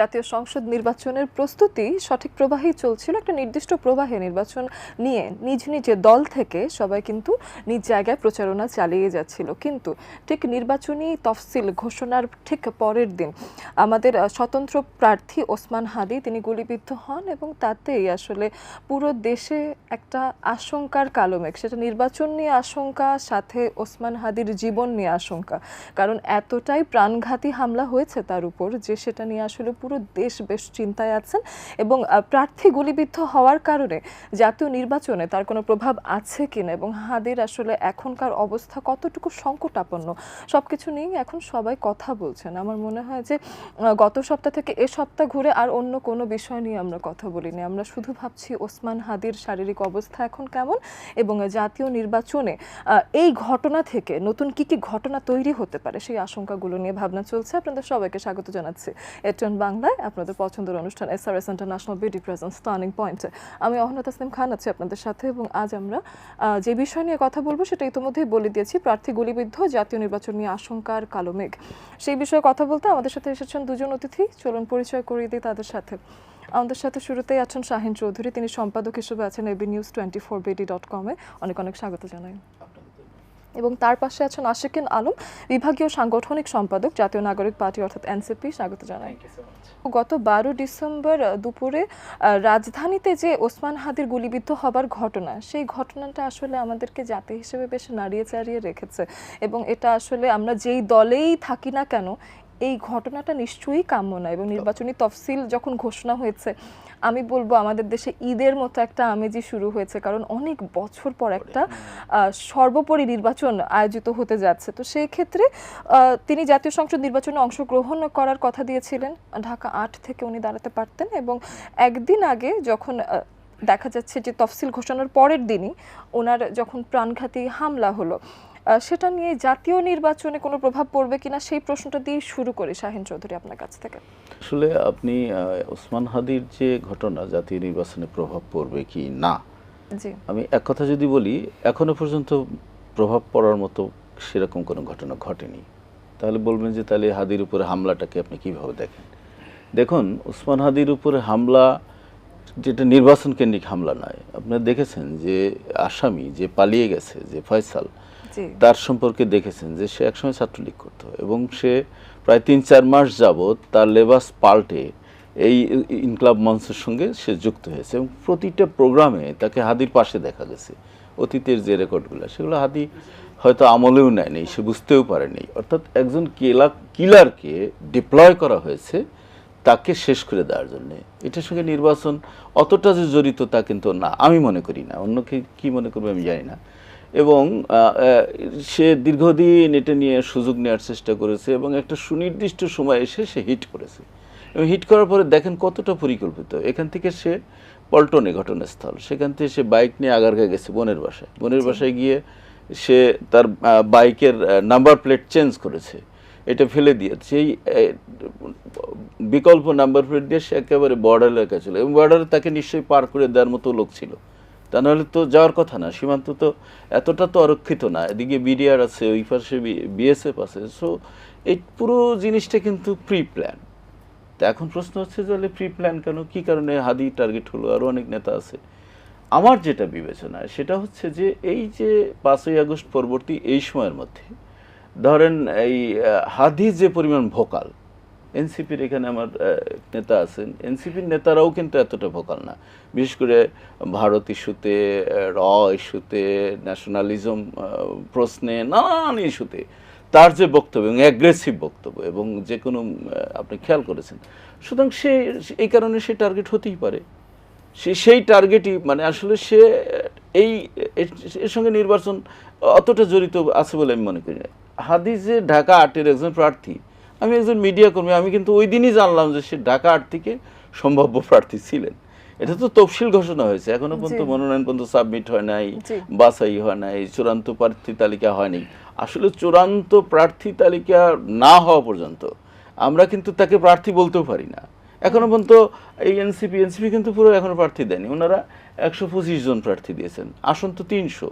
জাতীয় সংসদ নির্বাচনের প্রস্তুতি সঠিক প্রবাহেই চলছিল। একটা নির্দিষ্ট প্রবাহে নির্বাচন নিয়ে নিজ নিজে দল থেকে সবাই কিন্তু নিজ জায়গায় প্রচারণা চালিয়ে যাচ্ছিল। কিন্তু ঠিক নির্বাচনী তফসিল ঘোষণার ঠিক পরের দিন আমাদের স্বতন্ত্র প্রার্থী ওসমান হাদি তিনি গুলিবিদ্ধ হন এবং তাতেই আসলে পুরো দেশে একটা আশঙ্কার কালো মেঘ সেটা নির্বাচন নিয়ে আশঙ্কা, সাথে ওসমান হাদির জীবন নিয়ে আশঙ্কা। কারণ এতটাই প্রাণঘাতী হামলা হয়েছে তার উপর যে সেটা নিয়ে আসলে পুরো দেশ বেশ চিন্তায় আছেন এবং প্রার্থী গুলিবিদ্ধ হওয়ার কারণে জাতীয় নির্বাচনে তার কোনো প্রভাব আছে কিনা এবং হাদের আসলে এখনকার অবস্থা কতটুকু সংকটাপন্ন সব কিছু নিয়েই এখন সবাই কথা বলছেন। আমার মনে হয় যে গত সপ্তাহ থেকে এ সপ্তাহ ঘুরে আর অন্য কোনো বিষয় নিয়ে আমরা কথা বলিনি। আমরা শুধু ভাবছি ওসমান হাদির শারীরিক অবস্থা এখন কেমন এবং জাতীয় নির্বাচনে এই ঘটনা থেকে নতুন কি কি ঘটনা তৈরি হতে পারে সেই আশঙ্কাগুলো নিয়ে ভাবনা চলছে। আপনাদের সবাইকে স্বাগত জানাচ্ছি। এটন বাংলায় আপনাদের পছন্দের অনুষ্ঠান S R S international beauty presence turning পয়েন্টে আমি অহনাত আসলিম খান, আছি আপনাদের সাথে এবং আজ আমরা যে বিষয় নিয়ে কথা বলব সেটা ইতিমধ্যেই বলে দিয়েছি, প্রার্থী গুলিবিদ্ধ, জাতীয় নির্বাচন নিয়ে আশঙ্কার কালো মেঘ। সেই বিষয়ে কথা বলতে আমাদের সাথে এসেছেন দুজন অতিথি, চলুন পরিচয় করিয়ে দিই তাদের সাথে। আমাদের সাথে শুরুতেই আছেন শাহিন চৌধুরী, তিনি সম্পাদক হিসেবে আছেন AB news twenty four BD dot কমে। অনেক অনেক স্বাগত জানাই। এবং তার পাশে আছেন আশিকিন আলম, বিভাগীয় সাংগঠনিক সম্পাদক, জাতীয় নাগরিক পার্টি, অর্থাৎ এনসিপি স্বাগত জানাই। গত বারো ডিসেম্বর দুপুরে রাজধানীতে যে ওসমান হাদির গুলিবিদ্ধ হবার ঘটনা, সেই ঘটনাটা আসলে আমাদেরকে জাতি হিসেবে বেশ নাড়িয়ে চাড়িয়ে রেখেছে। এবং এটা আসলে আমরা যেই দলেই থাকি না কেন এই ঘটনাটা নিশ্চয়ই কাম্য না এবং নির্বাচনী তফসিল যখন ঘোষণা হয়েছে আমি বলব আমাদের দেশে ঈদের মতো একটা আমেজি শুরু হয়েছে কারণ অনেক বছর পর একটা সর্বোপরি নির্বাচন আয়োজিত হতে যাচ্ছে। তো সেই ক্ষেত্রে তিনি জাতীয় সংসদ নির্বাচনে অংশগ্রহণ করার কথা দিয়েছিলেন। ঢাকা আট থেকে উনি দাঁড়াতে পারতেন এবং একদিন আগে যখন দেখা যাচ্ছে যে তফসিল ঘোষণার পরের দিনই ওনার যখন প্রাণঘাতী হামলা হলো সেটা নিয়ে জাতীয় নির্বাচনে কোনো প্রভাব পড়বে কিনা সেই প্রশ্নটা দিয়ে শুরু করি শাহিন চৌধুরী আপনার কাছ থেকে। আসলে আপনি ওসমান হাদির যে ঘটনা জাতীয় নির্বাচনে প্রভাব পড়বে কি না আমি এক কথা যদি বলি এখনও পর্যন্ত প্রভাব পড়ার মতো সেরকম কোনো ঘটনা ঘটেনি। তাহলে বলবেন যে তাহলে হাদির উপরে হামলাটাকে আপনি কীভাবে দেখেন? দেখুন ওসমান হাদির উপরে হামলা যেটা নির্বাচন কেন্দ্রিক হামলা নয়। আপনারা দেখেছেন যে আসামি যে পালিয়ে গেছে যে ফয়সাল তার সম্পর্কে দেখেছেন যে সে একসময় ছাত্রলীগ করত এবং সে প্রায় তিন চার মাস যাবৎ তার লেবাস পাল্টে এই ইনকলাব মঞ্চের সঙ্গে সে যুক্ত হয়েছে এবং প্রতিটা প্রোগ্রামে তাকে হাদির পাশে দেখা গেছে। অতীতের যে রেকর্ডগুলো সেগুলো হাদি হয়তো আমলেও নেয়নি সে বুঝতেও পারেনি। অর্থাৎ একজন কেলা কিলারকে ডিপ্লয় করা হয়েছে তাকে শেষ করে দেওয়ার জন্য। এটার সঙ্গে নির্বাচন অতটা যে জড়িত তা কিন্তু না আমি মনে করি না। অন্যকে কি মনে করবে আমি জানি না। এবং সে দীর্ঘদিন এটা নিয়ে সুযোগ নেওয়ার চেষ্টা করেছে এবং একটা সুনির্দিষ্ট সময় এসে সে হিট করেছে। এবং হিট করার পরে দেখেন কতটা পরিকল্পিত। এখান থেকে সে পল্টনে ঘটনাস্থল। সেখান থেকে সে বাইক নিয়ে আগারগা গেছে বোনের বাসায়। বোনের বাসায় গিয়ে সে তার বাইকের নাম্বার প্লেট চেঞ্জ করেছে। এটা ফেলে দিয়েছে। সেই বিকল্প নাম্বার প্লেট দিয়ে সে একেবারে বর্ডার এলাকায় ছিল এবং বর্ডারে তাকে নিশ্চয়ই পার করে দেওয়ার মতো লোক ছিল। তা নাহলে তো যাওয়ার কথা না। সীমান্ত তো এতটা তো অরক্ষিত না। এদিকে বিডিআর আছে, ওই পাশে বিএসএফ আছে। সো এই পুরো জিনিসটা কিন্তু প্রি প্ল্যান তা এখন প্রশ্ন হচ্ছে যে প্রি প্ল্যান কেন? কি কারণে হাদি টার্গেট হলো? আরও অনেক নেতা আছে। আমার যেটা বিবেচনা সেটা হচ্ছে যে, এই যে পাঁচই আগস্ট পরবর্তী এই সময়ের মধ্যে ধরেন এই হাদি যে পরিমাণ ভোকাল, এনসিপির এখানে আমার নেতা আছেন, এনসিপির নেতারাও কিন্তু এতটা ভোকাল না। বিশেষ করে ভারত ইস্যুতে র ইস্যুতে ন্যাশনালিজম প্রশ্নে, নানান ইস্যুতে তার যে বক্তব্য এবং অ্যাগ্রেসিভ বক্তব্য এবং যে কোনো আপনি খেয়াল করেছেন। সুতরাং সে, এই কারণে সে টার্গেট হতেই পারে। সে সেই টার্গেটই মানে আসলে সে, এই এর সঙ্গে নির্বাচন অতটা জড়িত আছে বলে আমি মনে করি না। হাদিস ঢাকা আটের একজন প্রার্থী। আমি একজন মিডিয়া কর্মী আমি কিন্তু ওই দিনই জানলাম যে সে ঢাকা আট থেকে সম্ভাব্য প্রার্থী ছিলেন। এটা তো তফসিল ঘোষণা হয়েছে এখনও পর্যন্ত মনোনয়ন পর্যন্ত সাবমিট হয় নাই বাছাই হয় নাই চূড়ান্ত প্রার্থী তালিকা হয়নি। আসলে চূড়ান্ত প্রার্থী তালিকা না হওয়া পর্যন্ত আমরা কিন্তু তাকে প্রার্থী বলতেও পারি না। এখনও পর্যন্ত এই এনসিপি এনসিপি কিন্তু পুরো এখনও প্রার্থী দেয়নি। ওনারা একশো পঁচিশ জন প্রার্থী দিয়েছেন আসন তো তিনশো।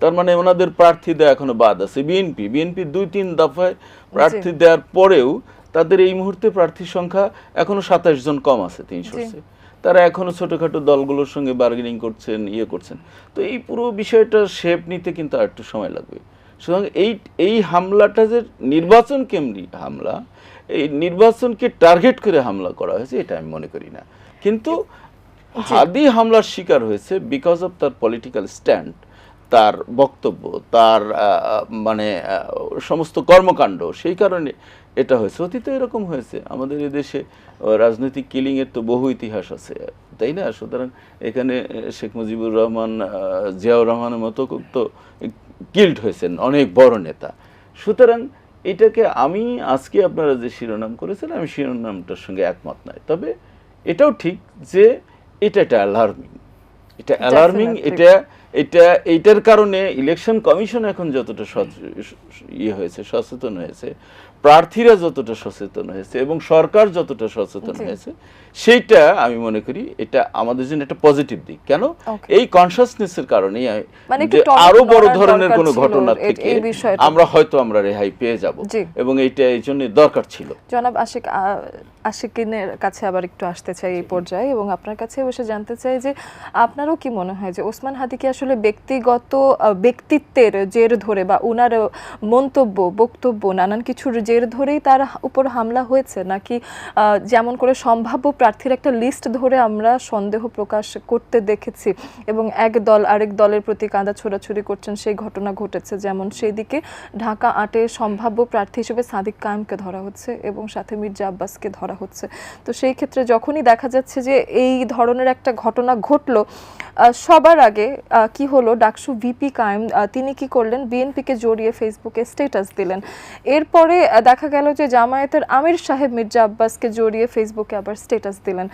তার মানে ওনাদের প্রার্থী দেওয়া এখনও বাদ আছে বিএনপি। বিএনপি দুই তিন দফায় প্রার্থী দেওয়ার পরেও তাদের এই মুহূর্তে প্রার্থীর সংখ্যা এখনও সাতাশ জন কম আছে তিনশো তারা এখনও ছোটখাটো দলগুলোর সঙ্গে বার্গেনিং করছেন ইয়ে করছেন। তো এই পুরো বিষয়টা শেপ নিতে কিন্তু আর একটু সময় লাগবে। সুতরাং এই এই হামলাটা যে নির্বাচন কেমনি হামলা এই নির্বাচনকে টার্গেট করে হামলা করা হয়েছে এটা আমি মনে করি না। কিন্তু হাদি হামলার শিকার হয়েছে বিকজ অফ তার পলিটিক্যাল স্ট্যান্ড তার বক্তব্য তার মানে সমস্ত কর্মকাণ্ড সেই কারণে এটা হয়েছে। অতীতে এরকম হয়েছে। আমাদের এদেশে রাজনৈতিক কিলিং এর তো বহু ইতিহাস আছে তাই না? সুতরাং এখানে শেখ মুজিবুর রহমান জিয়াউর রহমানের মতো তো কিল্ড হয়েছেন অনেক বড় নেতা। সুতরাং এটাকে আমি আজকে আপনারা যে শিরোনাম করেছেন আমি শিরোনামটার সঙ্গে একমত নয়। তবে এটাও ঠিক যে এটা একটা অ্যালার্মিং এটা অ্যালার্মিং এটা এটা এইটার কারণে ইলেকশন কমিশন এখন যতটা ইয়ে হয়েছে সচেতন হয়েছে প্রার্থীরা যতটা সচেতন হয়েছে এবং সরকার যতটা সচেতন হয়েছে সেইটা আমি মনে করি এটা আমাদের জন্য একটা পজিটিভ দিক। কেন. এই কনসাসনেসের কারণেই মানে আরও বড় ধরনের কোনো ঘটনা থেকে আমরা হয়তো আমরা রেহাই পেয়ে যাব এবং এইটা এই জন্য দরকার ছিল। জনাব আশিক আশিকিনের কাছে আবার একটু আসতে চাই এই পর্যায়ে এবং আপনার কাছে বসে জানতে চাই যে আপনারও কি মনে হয় যে ওসমান হাদিকে আসলে ব্যক্তিগত ব্যক্তিত্বের জের ধরে বা ওনার মন্তব্য বক্তব্য নানান কিছুর জের ধরেই তার উপর হামলা হয়েছে? নাকি যেমন করে সম্ভাব্য প্রার্থীর একটা লিস্ট ধরে আমরা সন্দেহ প্রকাশ করতে দেখেছি এবং এক দল আরেক দলের প্রতি কাঁদা ছোড়াছুড়ি করছেন সেই ঘটনা ঘটেছে। যেমন সেই দিকে ঢাকা আটে সম্ভাব্য প্রার্থী হিসেবে সাদিক কায়েমকে ধরা হচ্ছে এবং সাথে মির্জা আব্বাসকে ধরা হচ্ছে। তো সেই ক্ষেত্রে যখনই দেখা যাচ্ছে যে এই ধরনের একটা ঘটনা ঘটলো সবার আগে কি হলো? ডাকসু ভিপি কায়েম তিনি কি করলেন? বিএনপিকে জড়িয়ে ফেসবুকে স্ট্যাটাস দিলেন। এরপরে দেখা গেল যে জামায়াতের আমির সাহেব মির্জা আব্বাসকে জড়িয়ে ফেসবুকে আবার স্ট্যাটাস দিলেন।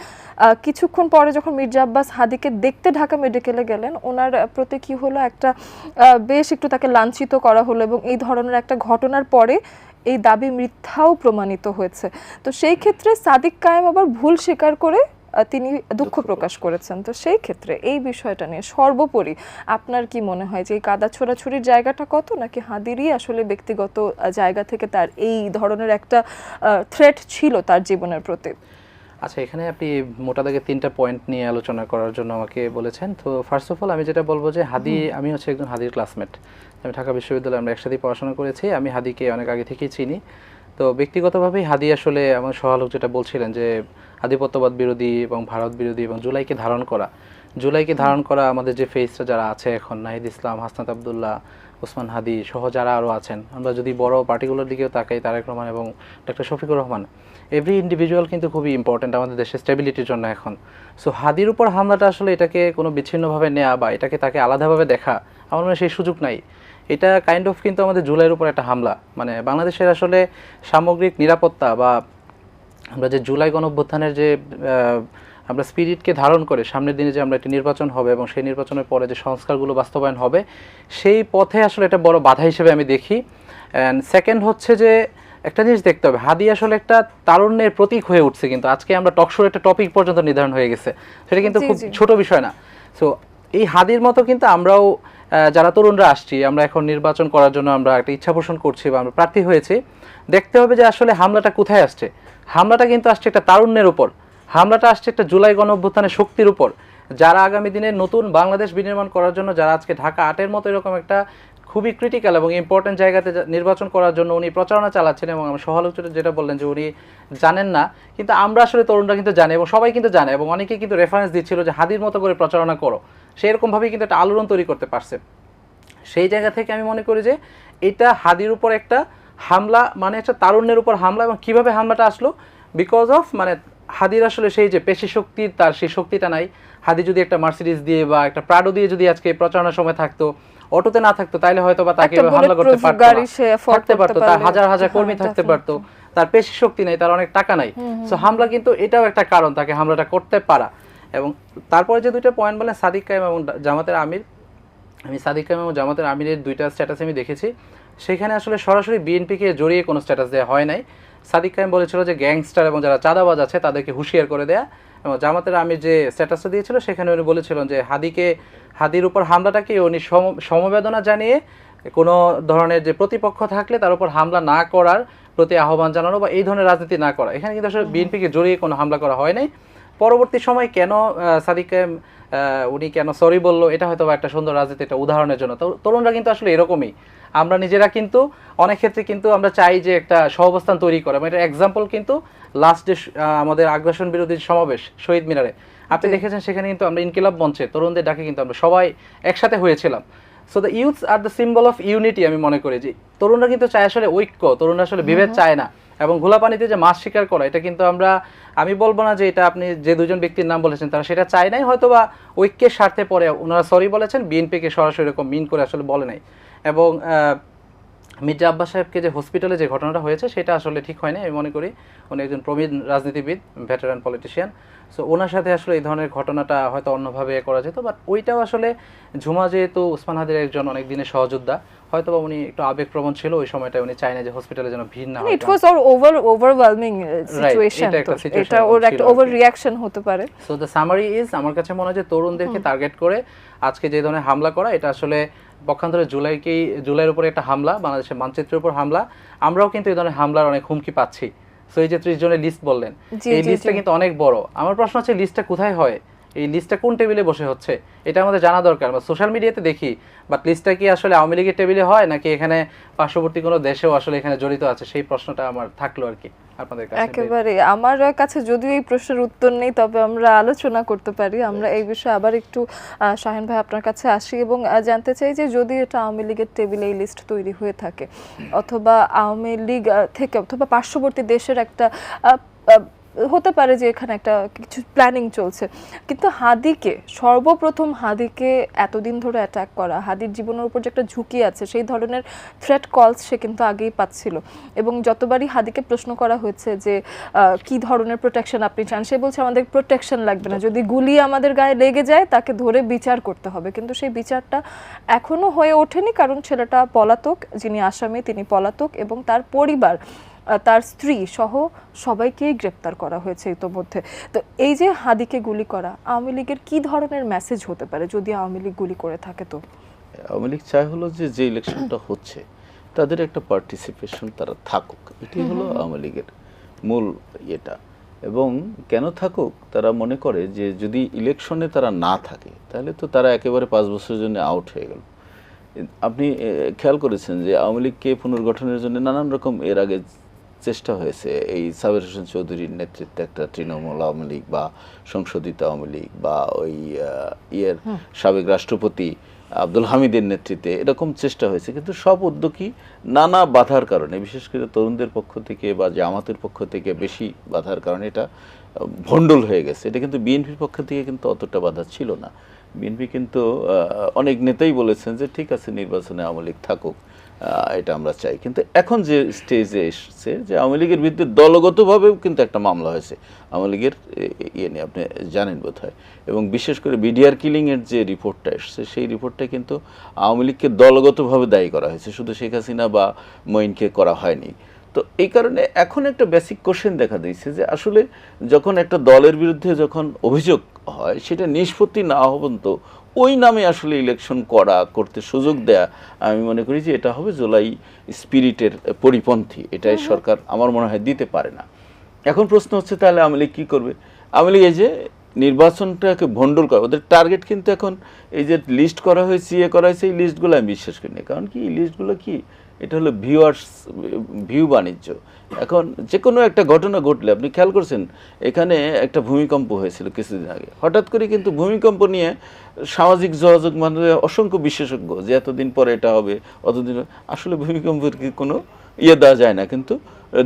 কিছুক্ষণ পরে যখন মির্জা আব্বাস হাদিকে দেখতে ঢাকা মেডিকেলে গেলেন, ওনার প্রতি কি হলো? একটা বেশ একটু তাকে লাঞ্ছিত করা হলো এবং এই ধরনের একটা ঘটনার পরে এই দাবি মিথ্যাও প্রমাণিত হয়েছে। তো সেই ক্ষেত্রে সাদিক কায়েম আবার ভুল স্বীকার করে তিনি দুঃখ প্রকাশ করেছেন। তো সেই ক্ষেত্রে এই বিষয়টা নিয়ে সর্বোপরি আপনার কি মনে হয় যে এই কাদা ছোড়াছুরির জায়গাটা কত নাকি হাদিরই আসলে ব্যক্তিগত জায়গা থেকে তার এই ধরনের একটা থ্রেট ছিল তার জীবনের প্রতি? আচ্ছা এখানে আপনি মোটা দাগে তিনটা পয়েন্ট নিয়ে আলোচনা করার জন্য আমাকে বলেছেন। তো ফার্স্ট অফ অল আমি যেটা বলব যে হাদি আমি হচ্ছে একজন হাদির ক্লাসমেট আমি ঢাকা বিশ্ববিদ্যালয়ে আমরা একসাথেই পড়াশোনা করেছি আমি হাদিকে অনেক আগে থেকেই চিনি। তো ব্যক্তিগতভাবেই হাদি আসলে আমার সহালোক যেটা বলছিলেন যে আধিপত্যবাদ বিরোধী এবং ভারত বিরোধী এবং জুলাইকে ধারণ করা। জুলাইকে ধারণ করা আমাদের যে ফেসটা যারা আছে এখন নাহিদ ইসলাম হাসনাত আবদুল্লাহ ওসমান হাদি সহ যারা আরও আছেন আমরা যদি বড় পার্টিকুলার দিকেও তাকাই তারেক রহমান এবং doctor Shafiqur Rahman every individual কিন্তু খুবই ইম্পর্ট্যান্ট আমাদের দেশের স্টেবিলিটির জন্য এখন। সো হাদির উপর হামলাটা আসলে এটাকে কোনো বিচ্ছিন্নভাবে নেওয়া বা এটাকে তাকে আলাদাভাবে দেখা, আমার মনে হয় সেই সুযোগ নাই। এটা কাইন্ড অফ কিন্তু আমাদের জুলাইয়ের উপর একটা হামলা। মানে বাংলাদেশের আসলে সামগ্রিক নিরাপত্তা বা আমরা যে জুলাই গণঅভ্যুত্থানের যে আমরা স্পিরিটকে ধারণ করে, সামনের দিনে যে আমরা একটি নির্বাচন হবে এবং সেই নির্বাচনের পরে যে সংস্কারগুলো বাস্তবায়ন হবে, সেই পথে আসলে এটা বড় বাধা হিসেবে আমি দেখি। অ্যান্ড সেকেন্ড হচ্ছে যে একটা জিনিস দেখতে হবে হাদি আসলে একটা তারুণ্যের প্রতীক হয়ে উঠছে কিন্তু আজকে আমরা টকশোর একটা টপিক পর্যন্ত নির্ধারণ হয়ে গেছে। সেটা কিন্তু খুব ছোট বিষয় না। সো এই হাদির মতো কিন্তু আমরাও যারা তরুণরা আসছি আমরা এখন নির্বাচন করার জন্য আমরা একটা ইচ্ছা পোষণ করছি বা আমরা প্রার্থী হয়েছি। দেখতে হবে যে আসলে হামলাটা কোথায় আসছে। হামলাটা কিন্তু আসছে একটা তারুণ্যের উপর। হামলাটা আসছে একটা জুলাই গণ অভ্যুত্থানের শক্তির উপর। যারা আগামী দিনে নতুন বাংলাদেশ বিনির্মাণ করার জন্য যারা আজকে ঢাকা আটের মতো এরকম একটা খুবই ক্রিটিক্যাল এবং ইম্পর্টেন্ট জায়গাতে নির্বাচন করার জন্য উনি প্রচারণা চালাচ্ছেন এবং আমি সহালোচনা যেটা বললেন যে উনি জানেন না, কিন্তু আমরা আসলে তরুণরা কিন্তু জানি এবং সবাই কিন্তু জানে এবং অনেকে কিন্তু রেফারেন্স দিচ্ছিল যে হাদির মতো করে প্রচারণা করো। সেরকমভাবেই কিন্তু একটা আলোড়ন তৈরি করতে পারছে। সেই জায়গা থেকে আমি মনে করি যে এটা হাদির উপর একটা হামলা মানে একটা তারুণ্যের উপর হামলা এবং কীভাবে হামলাটা আসলো বিকজ অফ মানে হাদির আসলে সেই যে পেশি শক্তির তার সেই শক্তিটা নাই। হাদি যদি একটা মার্সিডিজ দিয়ে বা একটা প্রাডো দিয়ে যদি আজকে প্রচারণার সময় থাকতো অটোতে না থাকতো তাইলে হয়তো বা তাকে হামলা করতে পারতো গাড়ি সে afford থাকতে পারতো তার হাজার হাজার হ্যাঁ, কর্মী থাকতে পারতো। তার পেশি শক্তি নেই তার অনেক টাকা নাই। সো হামলা কিন্তু এটাও একটা কারণ তাকে হামলাটা করতে পারা। এবং তারপরে যে দুইটা পয়েন্ট বলেন সাদিক কায়েম এবং জামাতের আমির আমি সাদিক কায়েম এবং জামাতের আমিরের দুইটা স্ট্যাটাস আমি দেখেছি। সেখানে আসলে সরাসরি বিএনপিকে জড়িয়ে কোনো স্ট্যাটাস দেওয়া হয় নাই। সাদিক কায়েম বলেছিল যে গ্যাংস্টার এবং যারা চাঁদাবাজ আছে তাদেরকে হুঁশিয়ার করে দেয়া এবং জামাতের আমি যে স্ট্যাটাসটা দিয়েছিল সেখানে উনি বলেছিলেন যে হাদিকে হাদির উপর হামলাটাকে উনি সম- সমবেদনা জানিয়ে কোনো ধরনের যে প্রতিপক্ষ থাকলে তার উপর হামলা না করার প্রতি আহ্বান জানানো বা এই ধরনের রাজনীতি না করা। এখানে কিন্তু আসলে বিএনপিকে জড়িয়ে কোনো হামলা করা হয় নাই। পরবর্তী সময় কেন সাদিক উনি কেন সরি বলল এটা হয়তো একটা সুন্দর রাজনীতি একটা উদাহরণের জন্য। তো তরুণরা কিন্তু আসলে এরকমই। আমরা নিজেরা কিন্তু অনেক ক্ষেত্রে কিন্তু আমরা চাই যে একটা সহাবস্থান তৈরি করা। এটা এক্সাম্পল কিন্তু লাস্ট আমাদের আগ্রাসন বিরোধী সমাবেশ শহীদ মিনারে। আপনি দেখেছেন সেখানে কিন্তু আমরা ইনকিলাব মঞ্চে তরুণদের ডাকে কিন্তু আমরা সবাই একসাথে হয়েছিলাম। So the youths R the symbol of unity আমি মনে করি। যে তরুণরা কিন্তু চায় আসলে ঐক্য তরুণরা আসলে বিভেদ চায় না। এবং ঘোলা পানিতে যে মাছ শিকার করা, এটা কিন্তু আমরা, আমি বলব না যে এটা আপনি যে দুজন ব্যক্তির নাম বলেছেন, তারা সেটা চায় নাই হয়তো বা ঐক্যের স্বার্থে পরে ওনারা সরি বলেছেন, বিএনপিকে সরাসরি এরকম মিন করে আসলে বলে নাই। এবং মির্জা আব্বাস সাহেবকে যে হসপিটালে যে ঘটনাটা হয়েছে সেটা আসলে ঠিক হয়নি। আমি মনে করি উনি একজন প্রবীণ রাজনীতিবিদ ভেটারান পলিটিশিয়ান সো ওনার সাথে আসলে এই ধরনের ঘটনাটা হয়তো অন্যভাবে করা যেত বাট ওইটাও আসলে ঝুমা যেহেতু উসমান হাদির একজন অনেক দিনের সহযোদ্ধা হয়তো বা উনি একটু আবেগপ্রবণ ছিল ওই সময়টা উনি চায় না যে হসপিটালে যেন ভিড় না হয়। It was or over overwhelming situation এটা ওর একটা ওভার রিয়াকশন হতে পারে। সো দ্য সামারি ইজ আমার কাছে মনে হয় যে তরুণদেরকে টার্গেট করে আজকে যে ধরনের হামলা করা এটা আসলে পক্ষান্তরে জুলাইকেই জুলাইয়ের উপরে একটা হামলা বাংলাদেশের মানচিত্রের উপর হামলা। আমরাও কিন্তু এই ধরনের হামলার অনেক হুমকি পাচ্ছি। সো এই যে ত্রিশ জনের লিস্ট বললেন এই লিস্টটা কিন্তু অনেক বড়। আমার প্রশ্ন হচ্ছে লিস্টটা কোথায় হয়? এই লিস্টটা কোন টেবিলে বসে হচ্ছে? এটা আমাদের জানা দরকার। আমরা সোশ্যাল মিডিয়াতে দেখি বাট লিস্টটা কি আসলে আওয়ামী লীগের টেবিলে হয় নাকি এখানে পার্শ্ববর্তী কোনো দেশেও আসলে এখানে জড়িত আছে? সেই প্রশ্নটা আমার থাকল আর কি। একেবারে। আমার কাছে যদিও এই প্রশ্নের উত্তর নেই, তবে আমরা আলোচনা করতে পারি। আমরা এই বিষয়ে আবার একটু শাহিন ভাই আপনার কাছে আসি এবং জানতে চাই যে যদি এটা আওয়ামী লীগের টেবিলে এই লিস্ট তৈরি হয়ে থাকে, অথবা আওয়ামী লীগ থেকে অথবা পার্শ্ববর্তী দেশের একটা হতে পারে যে এখানে একটা কিছু প্ল্যানিং চলছে। কিন্তু হাদিকে, সর্বপ্রথম হাদিকে এতদিন ধরে অ্যাটাক করা, হাদির জীবনের উপর যে একটা ঝুঁকি আছে, সেই ধরনের থ্রেট কলস সে কিন্তু আগেই পাচ্ছিল। এবং যতবারই হাদিকে প্রশ্ন করা হয়েছে যে কি ধরনের প্রোটেকশন আপনি চান, সে বলছে, আমাদের প্রোটেকশন লাগবে না। যদি গুলি আমাদের গায়ে লেগে যায়, তাকে ধরে বিচার করতে হবে। কিন্তু সেই বিচারটা এখনও হয়ে ওঠেনি, কারণ ছেলেটা পলাতক, যিনি আসামি, তিনি পলাতক এবং তার পরিবার তার স্ত্রী সহ সবাইকেই গ্রেপ্তার করা হয়েছে ইতোমধ্যে। তো এই যে হাদিকে গুলি করা আওয়ামী লীগের কি ধরনের মেসেজ হতে পারে যদি আওয়ামী লীগ গুলি করে থাকে তো? আওয়ামী লীগ চায় হলো যে যে ইলেকশনটা হচ্ছে তাদের একটা পার্টিসিপেশন তারা থাকুক। এটি হলো আওয়ামী লীগের মূল ইয়েটা। এবং কেন থাকুক তারা মনে করে যে যদি ইলেকশনে তারা না থাকে তাহলে তো তারা একেবারে পাঁচ বছরের জন্য আউট হয়ে গেল। আপনি খেয়াল করেছেন যে আওয়ামী লীগকে পুনর্গঠনের জন্য নানান রকম এর আগে চেষ্টা হয়েছে। এই সাবের হোসেন চৌধুরীর নেতৃত্বে একটা তৃণমূল আওয়ামী লীগ বা সংশোধিত আওয়ামী লীগ বা ওই ইয়ের সাবেক রাষ্ট্রপতি আব্দুল হামিদের নেতৃত্বে এরকম চেষ্টা হয়েছে। কিন্তু সব উদ্যোগী নানা বাধার কারণে বিশেষ করে তরুণদের পক্ষ থেকে বা জামাতের পক্ষ থেকে বেশি বাধার কারণে এটা ভণ্ডুল হয়ে গেছে। এটা কিন্তু বিএনপির পক্ষ থেকে কিন্তু অতটা বাধা ছিল না। বিএনপি কিন্তু অনেক নেতাই বলেছেন যে ঠিক আছে নির্বাচনে আওয়ামী লীগ থাকুক। এটা আমরা চাই। কিন্তু এখন যে স্টেজে এসছে যে আওয়ামী লীগের বিরুদ্ধে দলগতভাবেও কিন্তু একটা মামলা হয়েছে। আওয়ামী লীগের ইয়ে নিয়ে আপনি জানেন বোধ হয় এবং বিশেষ করে বিডিআর কিলিংয়ের যে রিপোর্টটা এসছে, সেই রিপোর্টটা কিন্তু আওয়ামী লীগকে দলগতভাবে দায়ী করা হয়েছে। শুধু শেখ হাসিনা বা মঈনকে করা হয়নি। তো এই কারণে এখন একটা বেসিক কোশ্চেন দেখা দিয়েছে যে আসলে যখন একটা দলের বিরুদ্ধে যখন অভিযোগ হয়, সেটা নিষ্পত্তি না পর্যন্ত ওই নামে আসলে ইলেকশন করা করতে সুযোগ দেয়া আমি মনে করি যে এটা হবে জুলাই স্পিরিটের পরিপন্থী। এটাই সরকার আমার মনে হয় দিতে পারে না। এখন প্রশ্ন হচ্ছে তাহলে আওয়ামী লীগ কী করবে? আওয়ামী লীগ এই যে নির্বাচনটাকে ভণ্ডল করা ওদের টার্গেট কিন্তু এখন এই যে লিস্ট করা হয়েছে ইয়ে করা হয়েছে এই লিস্টগুলো আমি বিশ্বাস করি না। কারণ কি এই লিস্টগুলো কি এটা হলো ভিউয়ার্স ভিউ বাণিজ্য। এখন যে কোনো একটা ঘটনা ঘটলে, আপনি খেয়াল করছেন, এখানে একটা ভূমিকম্প হয়েছিল কিছুদিন আগে। হঠাৎ করে কিন্তু ভূমিকম্প নিয়ে সামাজিক যোগাযোগ মাধ্যমে অসংখ্য বিশেষজ্ঞ যে এতদিন পরে এটা হবে, অতদিন আসলে ভূমিকম্পের কি কোনো ইয়ে দেওয়া যায় না, কিন্তু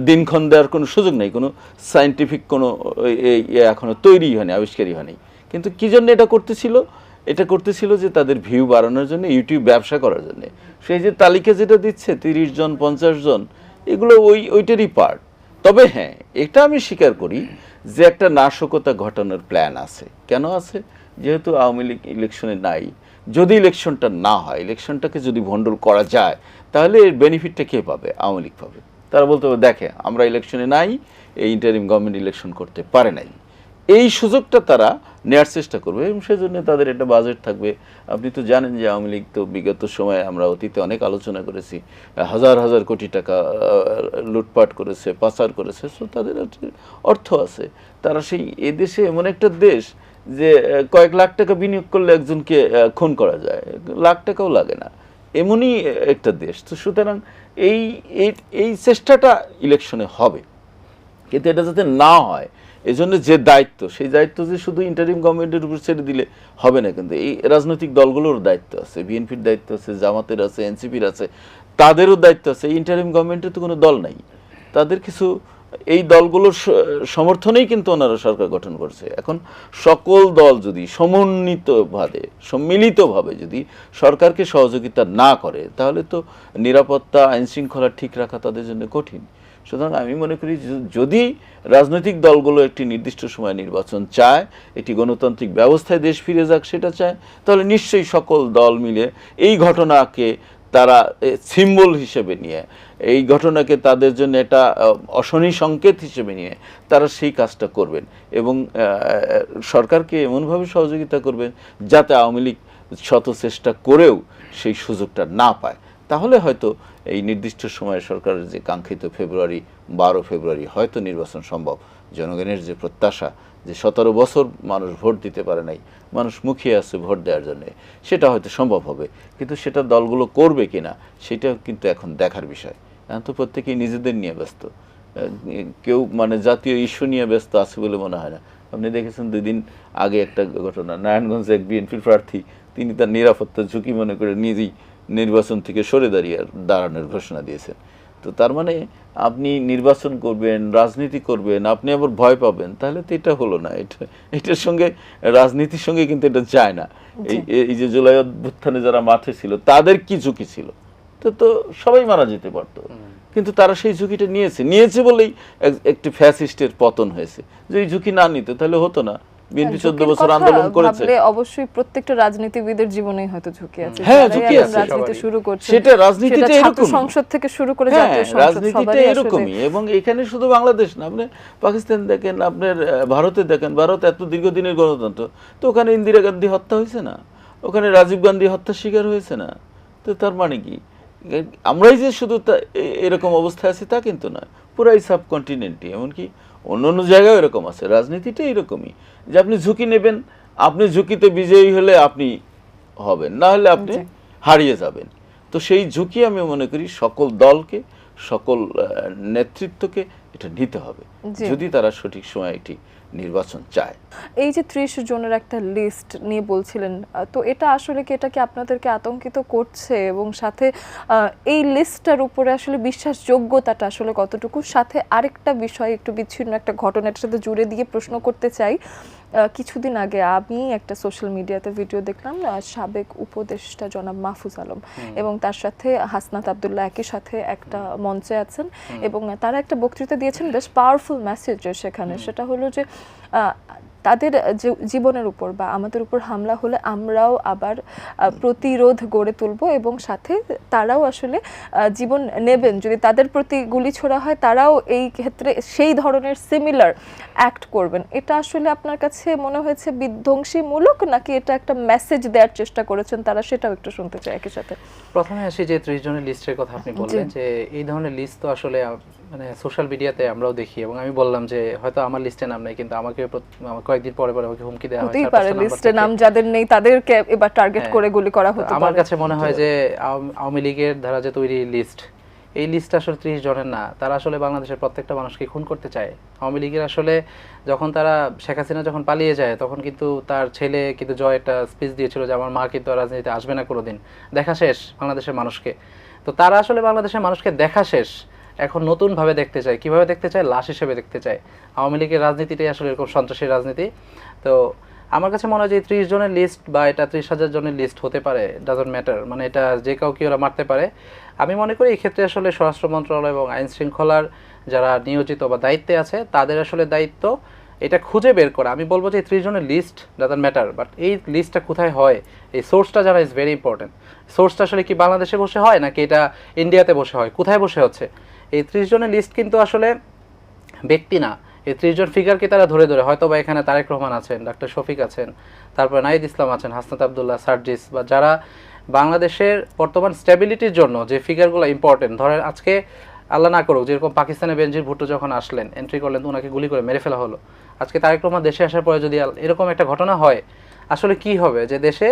দিনক্ষণ দেওয়ার কোনো সুযোগ নেই, কোনো সায়েন্টিফিক কোনো ইয়ে এখনও তৈরি হয়নি, আবিষ্কারই হয়নি। কিন্তু কী জন্য এটা করতেছিল? এটা করতেছিল যে তাদের ভিউ বাড়ানোর জন্য ইউটিউব ব্যবসা করার জন্য। সেই যে তালিকা যেটা দিচ্ছে, তিরিশ জন, পঞ্চাশ জন, এগুলো ওই, ওইটারই পার্ট তবে হ্যাঁ এটা আমি স্বীকার করি যে একটা নাশকতা ঘটানোর প্ল্যান আছে। কেন আছে? যেহেতু আওয়ামী লীগ ইলেকশনে নাই। যদি ইলেকশনটা না হয় ইলেকশনটাকে যদি ভণ্ডুল করা যায়, তাহলে এর বেনিফিটটা কে পাবে? আওয়ামী লীগ পাবে। তারা বলতে হবে দেখে, আমরা ইলেকশনে নাই, এই ইন্টারিম গভর্নমেন্ট ইলেকশন করতে পারে নাই। এই সুযোগটা তারা নেওয়ার চেষ্টা করবে এবং সেজন্য তাদের একটা বাজেট থাকবে। আপনি তো জানেন যে আওয়ামী লীগ তো বিগত সময়ে আমরা অতীতে অনেক আলোচনা করেছি, হাজার হাজার কোটি টাকা লুটপাট করেছে, পাচার করেছে সো তাদের অর্থ আছে। তারা সেই এদেশে এমন একটা দেশ যে কয়েক লাখ টাকা বিনিয়োগ করলে একজনকে খুন করা যায়। লাখ টাকাও লাগে না। এমনই একটা দেশ। তো সুতরাং এই- এই চেষ্টাটা ইলেকশনে হবে। কিন্তু এটা যাতে না হয় এই জন্য যে দায়িত্ব, সেই দায়িত্ব যে শুধু ইন্টারিম গভর্নমেন্টের উপর ছেড়ে দিলে হবে না, কিন্তু এই রাজনৈতিক দলগুলোর দায়িত্ব আছে, বিএনপির দায়িত্ব আছে, জামাতের আছে, এনসিপির আছে, তাদেরও দায়িত্ব আছে। ইন্টারিম গভর্নমেন্টের তো কোনো দল নাই। তাদের কিছু, এই দলগুলোর সমর্থনেই কিন্তু ওনারা সরকার গঠন করছে। এখন সকল দল যদি সমন্বিতভাবে, সম্মিলিতভাবে যদি সরকারকে সহযোগিতা না করে, তাহলে তো নিরাপত্তা, আইনশৃঙ্খলা ঠিক রাখা তাদের জন্য কঠিন। সুতরাং আমি মনে করি যদি রাজনৈতিক দলগুলো একটি নির্দিষ্ট সময় নির্বাচন চায়, একটি গণতান্ত্রিক ব্যবস্থায় দেশ ফিরে যাক সেটা চায়, তাহলে নিশ্চয়ই সকল দল মিলে এই ঘটনাকে তারা সিম্বল হিসেবে নিয়ে, এই ঘটনাকে তাদের জন্য এটা অশনি সংকেত হিসেবে নিয়ে তারা সেই কাজটা করবেন এবং সরকারকে এমনভাবে সহযোগিতা করবেন যাতে আওয়ামী লীগ শত চেষ্টা করেও সেই সুযোগটা না পায়। তাহলে হয়তো এই নির্দিষ্ট সময়ে সরকারের যে কাঙ্ক্ষিত ফেব্রুয়ারি বারো ফেব্রুয়ারি হয়তো নির্বাচন সম্ভব। জনগণের যে প্রত্যাশা যে সতেরো বছর মানুষ ভোট দিতে পারে নাই, মানুষ মুখিয়ে আছে ভোট দেওয়ার জন্য, সেটা হয়তো সম্ভব হবে। কিন্তু সেটা দলগুলো করবে কিনা সেটা কিন্তু এখন দেখার বিষয়। এখন তো প্রত্যেকেই নিজেদের নিয়ে ব্যস্ত। কেউ মানে জাতীয় ইস্যু নিয়ে ব্যস্ত আছে বলে মনে হয় না। আপনি দেখেছেন দুই দিন আগে একটা ঘটনা, নারায়ণগঞ্জে এক বিএনপির প্রার্থী, তিনি তার নিরাপত্তা ঝুঁকি মনে করে নিজেই নির্বাচন থেকে সরে দাঁড়িয়ে দাঁড়ানোর ঘোষণা দিয়েছেন। তো তার মানে আপনি নির্বাচন করবেন রাজনীতি করবেন আপনি আবার ভয় পাবেন তাহলে তো এটা হলো না। এটা এটার সঙ্গে রাজনীতির সঙ্গে কিন্তু এটা যায় না। এই এই যে জুলাই অভ্যুত্থানে যারা মাঠে ছিল তাদের কি ঝুঁকি ছিল? তো তো সবাই মারা যেতে পারতো। কিন্তু তারা সেই ঝুঁকিটা নিয়েছে। নিয়েছে বলেই একটি ফ্যাসিস্টের পতন হয়েছে। যে এই ঝুঁকি না নিতে তাহলে হতো না। বিএনপি হ্যাঁ, চোদ্দ ঝুঁকির বছর আন্দোলন করেছে। ভাবলে অবশ্যই প্রত্যেকটা রাজনীতিবিদের জীবনেই হয়তো ঝুঁকি আছে। হ্যাঁ, ঝুঁকি আছে রাজনীতি শুরু করছে সেটা ছাত্র এরকমই। সংসদ থেকে শুরু করে হ্যাঁ জাতীয় সংসদ আসলে এরকমই। এবং এখানে শুধু বাংলাদেশ না আপনি পাকিস্তান দেখেন আপনার ভারতে দেখেন ভারত এত দীর্ঘদিনের গণতন্ত্র তো ওখানে ইন্দিরা গান্ধী হত্যা হয়েছে না? ওখানে রাজীব গান্ধী হত্যার শিকার হয়েছে না? তো তার মানে কি? আমরাই যে শুধু এরকম অবস্থায় আছি তা কিন্তু নয় পুরাই সাবকন্টিনেন্টই। এমনকি অন্য অন্য জায়গায় এরকম আছে রাজনীতিটা এরকমই। যে আপনি ঝুঁকি নেবেন আপনি ঝুঁকিতে বিজয়ী হলে আপনি হবেন না হলে আপনি হারিয়ে যাবেন। তো সেই ঝুঁকি আমি মনে করি সকল দলকে সকল নেতৃত্বকে এটা নিতে হবে। যদি তারা সঠিক সময় একটি নির্বাচন চায়। এই যে ত্রিশ জনের একটা লিস্ট নিয়ে বলছিলেন তো এটা আসলে কি এটা কি আপনাদেরকে আতঙ্কিত করছে? এবং সাথে এই লিস্টটার উপরে আসলে বিশ্বাসযোগ্যতাটা আসলে কতটুকু? সাথে আরেকটা বিষয় একটু বিচ্ছিন্ন একটা ঘটনার সাথে জুড়ে দিয়ে প্রশ্ন করতে চাই। কিছুদিন আগে আমি একটা সোশ্যাল মিডিয়াতে ভিডিও দেখলাম সাবেক উপদেষ্টা জনাব মাহফুজ আলম এবং তার সাথে হাসনাত আবদুল্লাহ একই সাথে একটা মঞ্চে আছেন এবং তারা একটা বক্তৃতা দিয়েছেন বেশ পাওয়ারফুল মেসেজ সেখানে। সেটা হলো যে তাদের যে- জীবনের উপর বা আমাদের উপর হামলা হলে আমরাও আবার প্রতিরোধ গড়ে তুলব এবং সাথে তারাও আসলে জীবন নেবেন। যদি তাদের প্রতি গুলি ছোড়া হয় তারাও এই ক্ষেত্রে সেই ধরনের সিমিলার অ্যাক্ট করবেন। এটা আসলে আপনার কাছে মনে হয়েছে বিধ্বংসীমূলক নাকি এটা একটা মেসেজ দেওয়ার চেষ্টা করেছেন তারা? সেটাও একটু শুনতে চাই একই সাথে। প্রথমে আসি যে ত্রিশ জনের লিস্টের কথা আপনি বললেন যে এই ধরনের লিস্ট তো আসলে মানে সোশ্যাল মিডিয়াতে আমরাও দেখি এবং আমি বললাম যে হয়তো আমার লিস্টে নাম নেই কিন্তু আমাকে কয়েকদিন পরে পরে আমাকে হুমকি দেওয়া হয় হতেই পারে লিস্টে নাম যাদের নেই তাদেরকে এবার টার্গেট হ্যাঁ। করে গুলি করা হতে আমার কাছে মনে হয় যে আওয়ামী লীগের ধারা যে তৈরি লিস্ট এই লিস্ট আসলে ত্রিশ জনের না তারা আসলে বাংলাদেশের প্রত্যেকটা মানুষকে খুন করতে চায়। আওয়ামী লীগের আসলে যখন তারা শেখ হাসিনা যখন পালিয়ে যায় তখন কিন্তু তার ছেলে কিন্তু জয় একটা স্পিচ দিয়েছিল যে আমার মা কিন্তু রাজনীতিতে আসবে না কোনোদিন। দেখা শেষ বাংলাদেশের মানুষকে। তো তারা আসলে বাংলাদেশের মানুষকে দেখা শেষ। এখন নতুনভাবে দেখতে চায় কীভাবে দেখতে চায় লাশ হিসেবে দেখতে চায় আওয়ামী লীগের রাজনীতিটাই আসলে এরকম সন্ত্রাসী রাজনীতি। তো আমার কাছে মনে হয় যে ত্রিশ জনের লিস্ট বা এটা ত্রিশ হাজার জনের লিস্ট হতে পারে ডাজন্ট ম্যাটার মানে এটা যে কাউকে ওরা মারতে পারে। আমি মনে করি এই ক্ষেত্রে আসলে স্বরাষ্ট্র মন্ত্রণালয় এবং আইন শৃঙ্খলার যারা নিয়োজিত বা দায়িত্বে আছে, তাদের আসলে দায়িত্ব এটা খুঁজে বের করা। আমি বলব যে ত্রিশ জনের লিস্ট ডাজন্ট ম্যাটার বাট এই লিস্টটা কোথায় হয়, এই সোর্সটা জানা ইজ ভেরি ইম্পর্টেন্ট সোর্সটা আসলে কি বাংলাদেশে বসে হয়, নাকি এটা ইন্ডিয়াতে বসে হয়? কোথায় বসে হচ্ছে? এই ত্রিশ জনের লিস্ট কিন্তু আসলে ব্যক্তি না। এই ত্রিশ জন ফিগারকে তারা ধরে ধরে হয়তো বা এখানে তারেক রহমান আছেন, ডাক্তার শফিক আছেন, তারপরে নাইদ ইসলাম আছেন, হাসনাত আবদুল্লাহ, সার্জিস, বা যারা বাংলাদেশের বর্তমান স্টেবিলিটির জন্য যে ফিগারগুলো ইম্পর্টেন্ট ধরেন আজকে আল্লাহ না করুক, যেরকম পাকিস্তানের বেনজির ভুট্টো যখন আসলেন এন্ট্রি করলেন ওনাকে গুলি করে মেরে ফেলা হলো। আজকে তারেক রহমান দেশে আসার পরে যদি এরকম একটা ঘটনা হয়, আসলে কি হবে? যে দেশে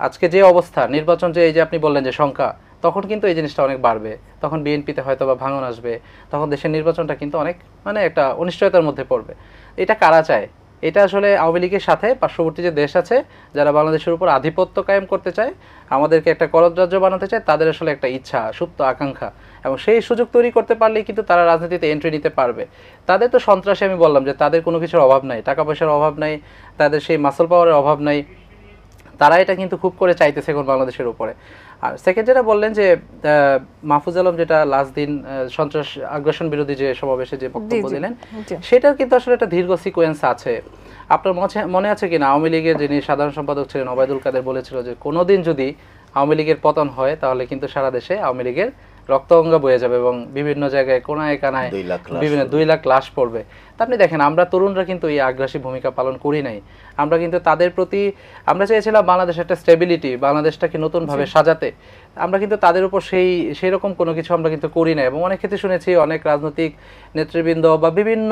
আজকে যে অবস্থা, নির্বাচন যে এই যে আপনি বললেন যে সংখ্যা তখন কিন্তু এই জিনিসটা অনেক বাড়বে। তখন বিএনপিতে হয়তো বা ভাঙন আসবে। তখন দেশের নির্বাচনটা কিন্তু অনেক মানে একটা অনিশ্চয়তার মধ্যে পড়বে। এটা কারা চায়? এটা আসলে আওয়ামী লীগের সাথে পার্শ্ববর্তী যে দেশ আছে, যারা বাংলাদেশের উপর আধিপত্য কায়েম করতে চায়, আমাদেরকে একটা রাজ্য বানাতে চায়, তাদের আসলে একটা ইচ্ছা, সুপ্ত আকাঙ্ক্ষা। এবং সেই সুযোগ তৈরি করতে পারলেই কিন্তু তারা রাজনীতিতে এন্ট্রি নিতে পারবে। তাদের তো সন্ত্রাসে আমি বললাম যে তাদের কোনো কিছুর অভাব নাই, টাকা পয়সার অভাব নাই, তাদের সেই মাসল পাওয়ারের অভাব নাই। তারা এটা কিন্তু খুব করে চাইতেছে এখন বাংলাদেশের উপরে। আর সেকেন্ড যেটা বললেন যে মাহফুজ আলম যেটা লাস্ট দিন সন্ত্রাস আগ্রাসন বিরোধী যে সমাবেশে যে বক্তব্য দিলেন সেটা সেটার কিন্তু আসলে একটা দীর্ঘ সিকোয়েন্স আছে। আপনার মনে- মনে আছে কিনা? আওয়ামী লীগের যিনি সাধারণ সম্পাদক ছিলেন ওবায়দুল কাদের বলেছিল যে কোনোদিন যদি আওয়ামী লীগের পতন হয় তাহলে কিন্তু সারা দেশে আওয়ামী লীগের রক্তগঙ্গা বয়ে যাবে এবং বিভিন্ন জায়গায় কোনায় কানায় দুই লাখ বিভিন্ন দুই লাখ লাশ পড়বে। তা আপনি দেখেন আমরা তরুণরা কিন্তু এই আগ্রাসী ভূমিকা পালন করি নাই। আমরা কিন্তু তাদের প্রতি আমরা চেয়েছিলাম বাংলাদেশ একটা স্টেবিলিটি বাংলাদেশটাকে নতুনভাবে সাজাতে। আমরা কিন্তু তাদের উপর সেই সেই রকম কোনো কিছু আমরা কিন্তু করি না এবং অনেক ক্ষেত্রে শুনেছি অনেক রাজনৈতিক নেতৃবৃন্দ বা বিভিন্ন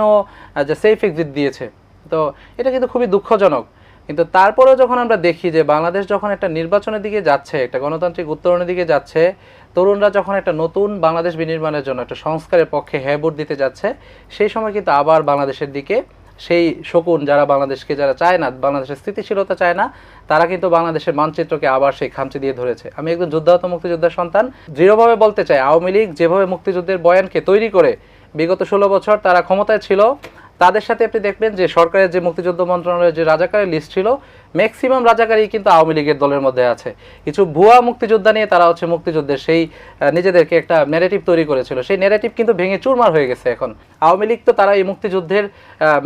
যে সেফ এক্সিট দিয়েছে। তো এটা কিন্তু খুবই দুঃখজনক। কিন্তু তারপরেও যখন আমরা দেখি যে বাংলাদেশ যখন একটা নির্বাচনের দিকে যাচ্ছে, একটা গণতান্ত্রিক উত্তরণের দিকে যাচ্ছে, তরুণরা যখন একটা নতুন বাংলাদেশ বিনির্মাণের জন্য একটা সংস্কারের পক্ষে হ্যাঁ ভোট দিতে যাচ্ছে, সেই সময় কিন্তু আবার বাংলাদেশের দিকে সেই শকুন যারা বাংলাদেশকে যারা চায় না, বাংলাদেশের স্থিতিশীলতা চায় না, তারা কিন্তু বাংলাদেশের মানচিত্রকে আবার সেই খামচি দিয়ে ধরেছে। আমি একজন যোদ্ধাহত মুক্তিযোদ্ধার সন্তান, দৃঢ়ভাবে বলতে চাই, আওয়ামী লীগ যেভাবে মুক্তিযুদ্ধের বয়ানকে তৈরি করে বিগত ষোলো বছর তারা ক্ষমতায় ছিল তাদের সাথে আপনি দেখবেন যে সরকারের যে মুক্তিযুদ্ধ মন্ত্রণালয়ের যে রাজাকারের লিস্ট ছিল ম্যাক্সিমাম রাজাকারই কিন্তু আওয়ামী লীগের দলের মধ্যে আছে। কিছু ভুয়া মুক্তিযোদ্ধা নিয়ে তারা হচ্ছে মুক্তিযুদ্ধের সেই নিজেদেরকে একটা ন্যারেটিভ তৈরি করেছিল। সেই ন্যারেটিভ কিন্তু ভেঙে চুরমার হয়ে গেছে এখন। আওয়ামী লীগ তো তারা এই মুক্তিযুদ্ধের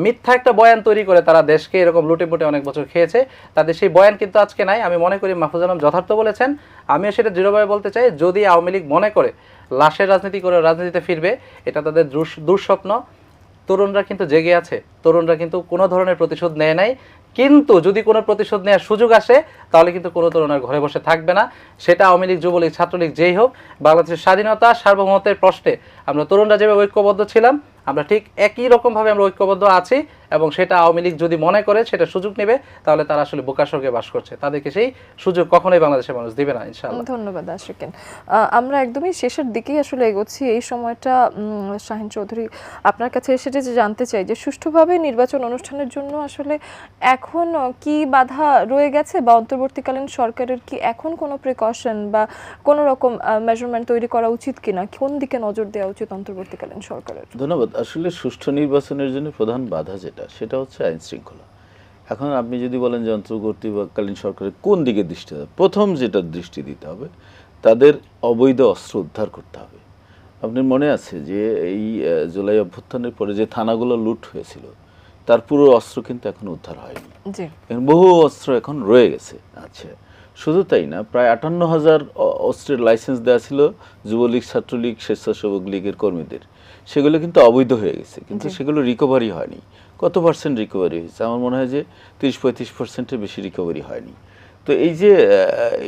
মিথ্যা একটা বয়ান তৈরি করে তারা দেশকে এরকম লুটে পুটে অনেক বছর খেয়েছে। তাদের সেই বয়ান কিন্তু আজকে নাই। আমি মনে করি মাহফুজ আলম যথার্থ বলেছেন। আমিও সেটা দৃঢ়ভাবে বলতে চাই, যদি আওয়ামী লীগ মনে করে লাশের রাজনীতি করে রাজনীতিতে ফিরবে, এটা তাদের দুঃস্বপ্ন। তরুণরা কিন্তু জেগে আছে। তরুণরা কিন্তু কোনো ধরনের প্রতিশোধ নেয় নাই। কিন্তু যদি কোনো প্রতিশোধ নেওয়ার সুযোগ আসে, তাহলে কিন্তু কোনো তরুণের ঘরে বসে থাকবে না। সেটা আওয়ামী লীগ, যুবলীগ, ছাত্রলীগ যেই হোক, বাংলাদেশের স্বাধীনতা সার্বভৌমত্বের প্রশ্নে আমরা তরুণরা যেভাবে ঐক্যবদ্ধ ছিলাম আমরা ঠিক একই রকমভাবে আমরা ঐক্যবদ্ধ আছি এবং সেটা আওয়ামী লীগ যদি মনে করে সেটা সুযোগ নেবে তাহলে তারা আসলে বোকা স্বর্গে বাস করছে। তাদেরকে সেই সুযোগ কখনোই বাংলাদেশের মানুষ দিবে না ইনশাআল্লাহ। ধন্যবাদ আশিকেন। আমরা একদমই শেষের দিকেই আসলে এগোচ্ছি। এই সময়টা শাহিন চৌধুরী আপনার কাছে এসে যে জানতে চাই যে সুষ্ঠুভাবে নির্বাচন অনুষ্ঠানের জন্য আসলে এখন কি বাধা রয়ে গেছে বা অন্তর্বর্তীকালীন সরকারের কি এখন কোনো প্রিকশন বা কোনো রকম মেজারমেন্ট তৈরি করা উচিত কিনা? কোন দিকে নজর দেওয়া উচিত অন্তর্বর্তীকালীন সরকারের? ধন্যবাদ। আসলে সুষ্ঠু নির্বাচনের জন্য প্রধান বাধা যেটা সেটা হচ্ছে আইন শৃঙ্খলা। এখন আপনি যদি বলেন যে অন্তর্বর্তীকালীন সরকারের কোন দিকে দৃষ্টি দেবে প্রথম যেটা দৃষ্টি দিতে হবে তাদের অবৈধ অস্ত্র উদ্ধার করতে হবে। আপনার মনে আছে যে এই জুলাই অভ্যুত্থানের পরে যে থানাগুলো লুট হয়েছিল তার পুরো অস্ত্র কিন্তু এখন উদ্ধার হয়নি। বহু অস্ত্র এখন রয়ে গেছে আচ্ছা শুধু তাই না প্রায় আটান্ন হাজার অস্ত্রের লাইসেন্স দেওয়া ছিল যুবলীগ ছাত্রলীগ স্বেচ্ছাসেবক লীগের কর্মীদের। সেগুলো কিন্তু অবৈধ হয়ে গেছে কিন্তু সেগুলো রিকভারি হয়নি। কত পার্সেন্ট রিকভারি হয়েছে? আমার মনে হয় যে তিরিশ পঁয়ত্রিশ পার্সেন্টের বেশি রিকভারি হয়নি। তো এই যে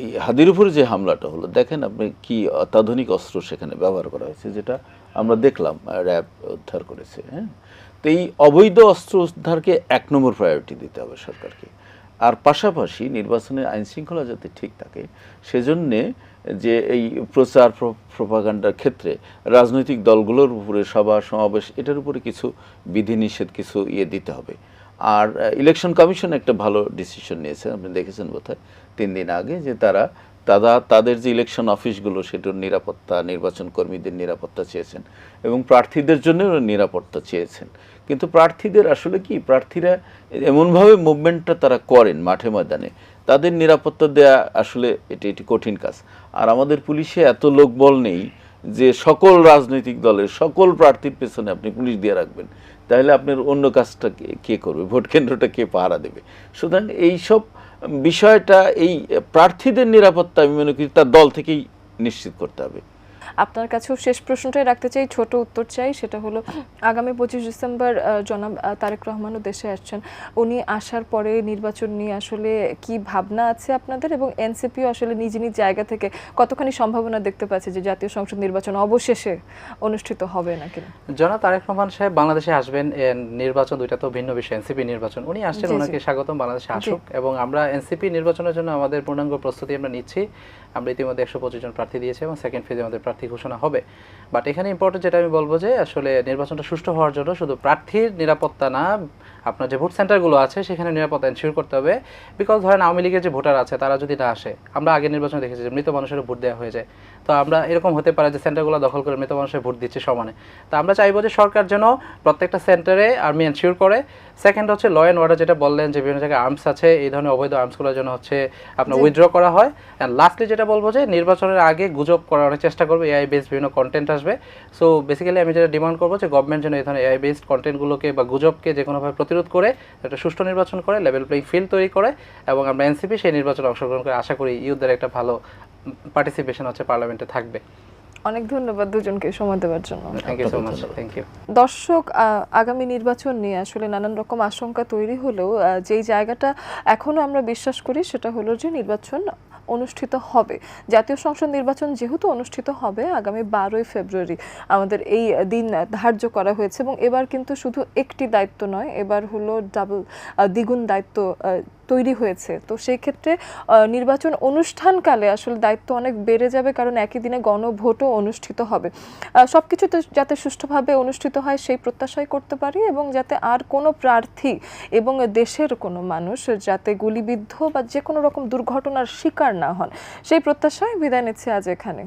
এই হাদির উপরে যে হামলাটা হলো দেখেন আপনি কি অত্যাধুনিক অস্ত্র সেখানে ব্যবহার করা হয়েছে যেটা আমরা দেখলাম র্যাব উদ্ধার করেছে হ্যাঁ? তো এই অবৈধ অস্ত্র উদ্ধারকে এক নম্বর প্রায়োরিটি দিতে হবে সরকারকে। আর পাশাপাশি নির্বাচনের আইন শৃঙ্খলা যাতে ঠিক থাকে সেজন্যে যে এই প্রচার প্রপাগান্ডার ক্ষেত্রে রাজনৈতিক দলগুলোর উপরে সভা, সমাবেশ, এটার উপরে কিছু বিধিনিষেধ, কিছু ইয়ে দিতে হবে। আর ইলেকশন কমিশন একটা ভালো ডিসিশন নিয়েছে, আপনি দেখেছেন বোধহয়, তিন দিন আগে যে তারা তারা তাদের যে ইলেকশন অফিসগুলো, সেটার নিরাপত্তা, নির্বাচন কর্মীদের নিরাপত্তা চেয়েছেন এবং প্রার্থীদের জন্য নিরাপত্তা চেয়েছেন। কিন্তু প্রার্থীদের আসলে কি, প্রার্থীরা এমনভাবে মুভমেন্টটা তারা করেন মাঠে ময়দানে, তাদের নিরাপত্তা দেয়া আসলে এটি একটি কঠিন কাজ। আর আমাদের পুলিশে এত লোকবল নেই যে সকল রাজনৈতিক দলের সকল প্রার্থীর পেছনে আপনি পুলিশ দিয়ে রাখবেন। তাহলে আপনার অন্য কাজটা কে- করবে? ভোট কেন্দ্রটা কে পাহারা দেবে? সুতরাং এইসব বিষয়টা, এই প্রার্থীদের নিরাপত্তা আমি মনে করি তার দল থেকেই নিশ্চিত করতে হবে। আপনার কাছেও শেষ প্রশ্নটাই রাখতে চাই ছোট উত্তর চাই সেটা হলো আগামী পঁচিশ ডিসেম্বর জনাব তারেক রহমানও দেশে আসছেন। উনি আসার পরে নির্বাচন নিয়ে আসলে কি ভাবনা আছে আপনাদের? এবং এনসিপিও আসলে নিজ নিজ জায়গা থেকে কতখানি সম্ভাবনা দেখতে পাচ্ছে যে জাতীয় সংসদ নির্বাচন অবশেষে অনুষ্ঠিত হবে নাকি জনাব তারেক রহমান সাহেব বাংলাদেশে আসবেন নির্বাচন দুইটা তো ভিন্ন বিষয় এনসিপি নির্বাচন। উনি আসছেন। ওনাকে স্বাগতম বাংলাদেশে আসুক। এবং আমরা এনসিপি নির্বাচনের জন্য আমাদের পূর্ণাঙ্গ প্রস্তুতি আমরা নিচ্ছি। আমরা ইতিমধ্যে একশো পঁচিশ জন প্রার্থী দিয়েছি এবং সেকেন্ড ফেজে আমাদের প্রার্থী ঘোষণা হবে। বাট এখানে ইম্পর্টেন্ট যেটা আমি বলব যে, আসলে নির্বাচনটা সুষ্ঠু হওয়ার জন্য শুধু প্রার্থীর নিরাপত্তা না আপনার যে ভোট সেন্টারগুলো আছে সেখানে নিরাপত্তা এনশিওর করতে হবে। বিকজ ধরেন আওয়ামী লীগের যে ভোটার আছে তারা যদি না আসে আমরা আগের নির্বাচনে দেখেছি যে মৃত মানুষের ভোট দেওয়া হয়ে যায়। তো আমরা এরকম হতে পারে যে সেন্টারগুলো দখল করে মৃত মানুষের ভোট দিচ্ছে সমানে। তো আমরা চাইব যে সরকার যেন প্রত্যেকটা সেন্টারে আর্মি এনশিওর করে। সেকেন্ড হচ্ছে ল অ্যান্ড অর্ডার যেটা বললেন যে বিভিন্ন জায়গায় আর্মস আছে এই ধরনের অবৈধ আর্মসগুলোর জন্য হচ্ছে আপনার উইথড্র করা হয়। অ্যান্ড লাস্টলি যেটা বলব যে নির্বাচনের আগে গুজব করার অনেক চেষ্টা করবে এআই বেসড বিভিন্ন কন্টেন্ট আসবে। সো বেসিক্যালি আমি যেটা ডিমান্ড করব যে গভর্নমেন্ট যেন এই ধরনের এআই বেসড কন্টেন্টগুলোকে বা গুজবকে যে কোনোভাবে প্রতিরোধ করে একটা সুষ্ঠু নির্বাচন করে লেভেল প্লেইং ফিল্ড তৈরি করে এবং আমরা এনসিপি সেই নির্বাচনে অংশগ্রহণ করে আশা করি ইউথদের একটা ভালো পার্টিসিপেশন হচ্ছে পার্লামেন্টে থাকবে। অনেক ধন্যবাদ দুজনকে সময় দেওয়ার জন্য। Thank you so much thank you দর্শক আহ, আগামী নির্বাচন নিয়ে আসলে নানান রকম আশঙ্কা তৈরি হলেও যেই জায়গাটা এখনও আমরা বিশ্বাস করি সেটা হলো যে নির্বাচন অনুষ্ঠিত হবে। জাতীয় সংসদ নির্বাচন যেহেতু অনুষ্ঠিত হবে আগামী বারোই ফেব্রুয়ারি, আমাদের এই দিন ধার্য করা হয়েছে এবং এবার কিন্তু শুধু একটি দায়িত্ব নয়, এবার হলো ডাবল দ্বিগুণ দায়িত্ব তৈরি হয়েছে। তো সেই ক্ষেত্রে নির্বাচন অনুষ্ঠানকালে আসলে দায়িত্ব অনেক বেড়ে যাবে কারণ একই দিনে গণভোটও অনুষ্ঠিত হবে। সব কিছু যাতে সুষ্ঠুভাবে অনুষ্ঠিত হয় সেই প্রত্যাশাই করতে পারি এবং যাতে আর কোনো প্রার্থী এবং দেশের কোনো মানুষ যাতে গুলিবিদ্ধ বা যে কোনো রকম দুর্ঘটনার শিকার না হন। সেই প্রত্যাশায় বিদায় নিচ্ছে আজ এখানে।